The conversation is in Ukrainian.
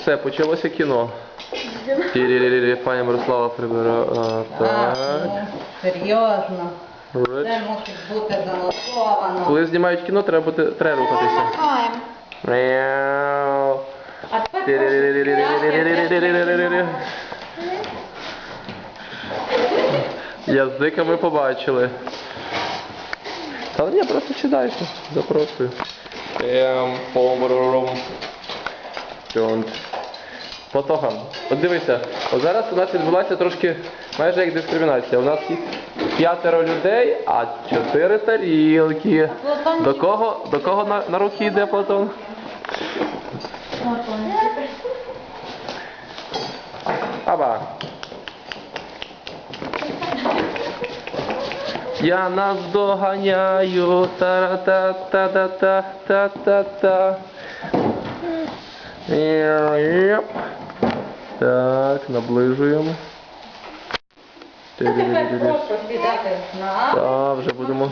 Все, почалося кіно. Пані Мирослава прибира. Так. Ну, серйозно. Це мусить бути занотовано. Коли знімають кіно, треба бути треба рухатися. Язика ми побачили. Але ні, просто сідайте, запрошую. Ем, помром. Тьонт. Потогам. От дивися, от зараз у нас відбулася трошки майже як дискримінація. У нас п'ятеро людей, а чотири тарілки. До кого, до кого на, на руки йде Платон? Аба. Я нас доганяю, та-ра-та-та-та-та-та-та. Так, наближуємо. Тепер. Так, вже будемо.